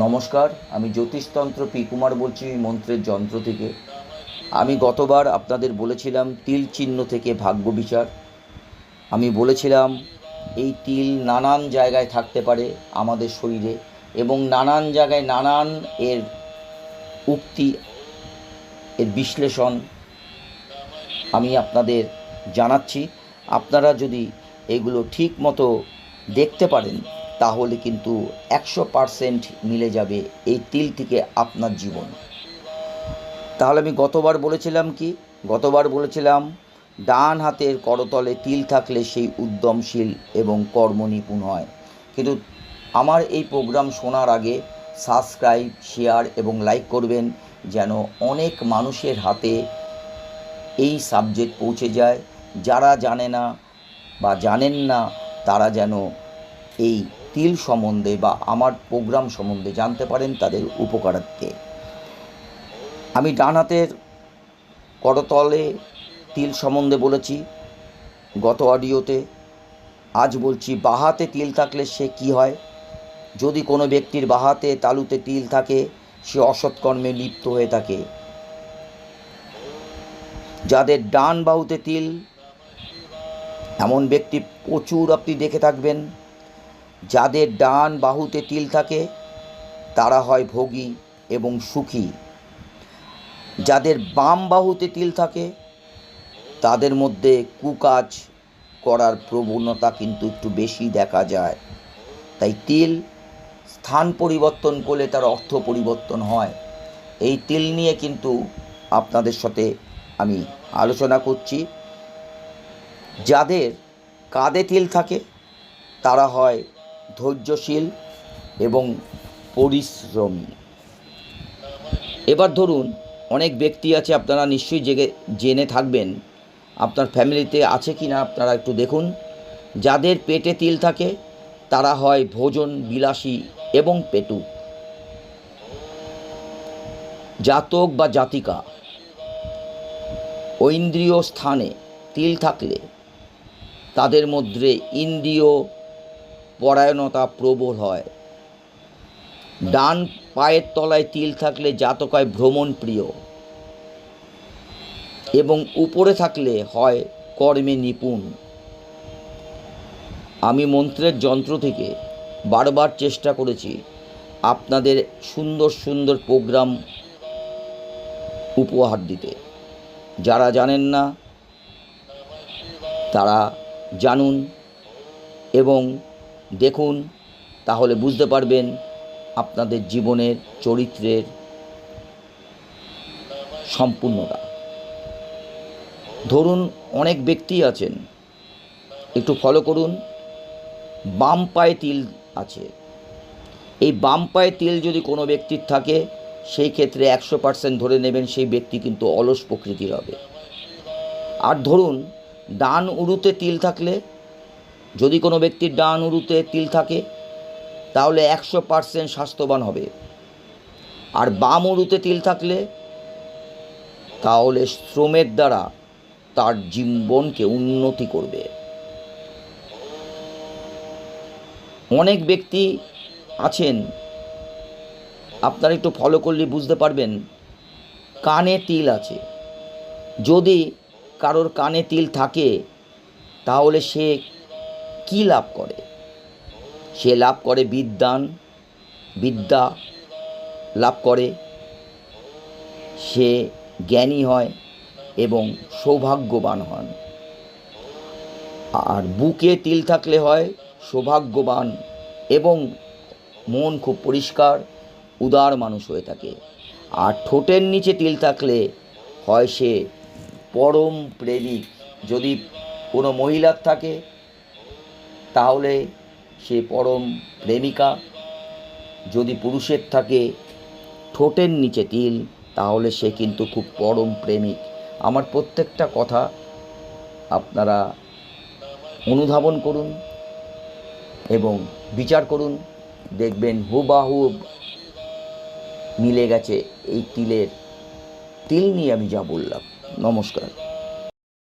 নমস্কার, আমি জ্যোতিষতন্ত্র পি কুমার বলছি মন্ত্রের যন্ত্র থেকে। আমি গতবার আপনাদের বলেছিলাম, তিল চিহ্ন থেকে ভাগ্য বিচার। আমি বলেছিলাম, এই তিল নানান জায়গায় থাকতে পারে আমাদের শরীরে এবং নানান জায়গায় নানান এর উক্তি, এর বিশ্লেষণ আমি আপনাদের জানাচ্ছি। আপনারা যদি এগুলো ঠিক মতো দেখতে পারেন তাহলে কিন্তু একশো পারসেন্ট মিলে যাবে এই তিল থেকে আপনার জীবন। তাহলে আমি গতবার বলেছিলাম কি? গতবার বলেছিলাম, ডান হাতের করতলে তিল থাকলে সেই উদ্যমশীল এবং কর্মনিপুণ হয়। কিন্তু আমার এই প্রোগ্রাম শোনার আগে সাবস্ক্রাইব, শেয়ার এবং লাইক করবেন যেন অনেক মানুষের হাতে এই সাবজেক্ট পৌঁছে যায়। যারা জানে না বা জানেন না, তারা যেন এই তিল সম্বন্ধে বা আমার প্রোগ্রাম সম্বন্ধে জানতে পারেন তাদের উপকারার্থে। আমি ডান হাতের করতলে তিল সম্বন্ধে বলেছি, গত অডিওতে। আজ বলছি বাহাতে তিল থাকলে সে কি হয়? যদি কোনো ব্যক্তির বাহাতে তালুতে তিল থাকে, সে অসৎকর্মে লিপ্ত হয়ে থাকে। যাদের ডান বাহুতে তিল, এমন ব্যক্তি প্রচুর আপনি দেখে থাকবেন। যাদের ডান বাহুতে তিল থাকে, তারা হয় ভোগী এবং সুখী। যাদের বাম বাহুতে তিল থাকে, তাদের মধ্যে কুকাজ করার প্রবণতা কিন্তু একটু বেশি দেখা যায়। তাই তিল স্থান পরিবর্তন করলে তার অর্থ পরিবর্তন হয়। এই তিল নিয়ে কিন্তু আপনাদের সাথে আমি আলোচনা করছি। যাদের কাঁধে তিল থাকে, তারা হয় ধৈর্যশীল এবং পরিশ্রমী। এবার ধরুন, অনেক ব্যক্তি আছে, আপনারা নিশ্চয়ই জেগে, জেনে থাকবেন, আপনার ফ্যামিলিতে আছে কি না আপনারা একটু দেখুন। যাদের পেটে তিল থাকে, তারা হয় ভোজন, বিলাসী এবং পেটু। জাতক বা জাতিকা, ঐন্দ্রিয় স্থানে তিল থাকলে তাদের মধ্যে ইন্দ্রিয় পরায়ণতা প্রবল হয়। ডান পায়ের তলায় তিল থাকলে জাতক হয় ভ্রমণ প্রিয় এবং উপরে থাকলে হয় কর্মে নিপুণ। আমি মন্ত্রের যন্ত্র থেকে বারবার চেষ্টা করেছি আপনাদের সুন্দর সুন্দর প্রোগ্রাম উপহার দিতে। যারা জানেন না, তারা জানুন এবং দেখুন, তাহলে বুঝতে পারবেন আপনাদের জীবনের চরিত্রের সম্পূর্ণতা। ধরুন, অনেক ব্যক্তি আছেন। একটু ফলো করুন। বাম পায়ে তিল আছে। এই বাম পায়ে তিল যদি কোনো ব্যক্তির থাকে, সেই ক্ষেত্রে একশো পার্সেন্ট ধরে নেবেন সেই ব্যক্তি কিন্তু অলস প্রকৃতির হবে। আর ধরুন, ডান উরুতে তিল থাকলে যদি কোনো ব্যক্তির ডান উরুতে তিল থাকে, তাহলে একশো পার্সেন্ট স্বাস্থ্যবান হবে। আর বাম উরুতে তিল থাকলে, তাহলে শ্রমের দ্বারা তার জীবনকে উন্নতি করবে। অনেক ব্যক্তি আছেন, আপনারা একটু ফলো করলে বুঝতে পারবেন, কানে তিল আছে। যদি কারোর কানে তিল থাকে, তাহলে সে কি লাভ করে? সে লাভ করে বিদ্যান, বিদ্যা লাভ করে। সে জ্ঞানী হয় এবং সৌভাগ্যবান হন। আর বুকে তিল থাকলে হয় সৌভাগ্যবান এবং মন খুব পরিষ্কার, উদার মানুষ হয়ে থাকে। আর ঠোঁটের নিচে তিল থাকলে হয় সে পরম প্রেমিক। যদি কোনো মহিলার থাকে তাহলে সে পরম প্রেমিকা যদি পুরুষের থাকে ঠোঁটের নিচে তিল, তাহলে সে কিন্তু খুব পরম প্রেমিক। আমার প্রত্যেকটা কথা আপনারা অনুধাবন করুন এবং বিচার করুন। দেখবেন হুবাহুব মিলে গেছে এই তিলের। তিল নিয়ে আমি যা বললাম। নমস্কার।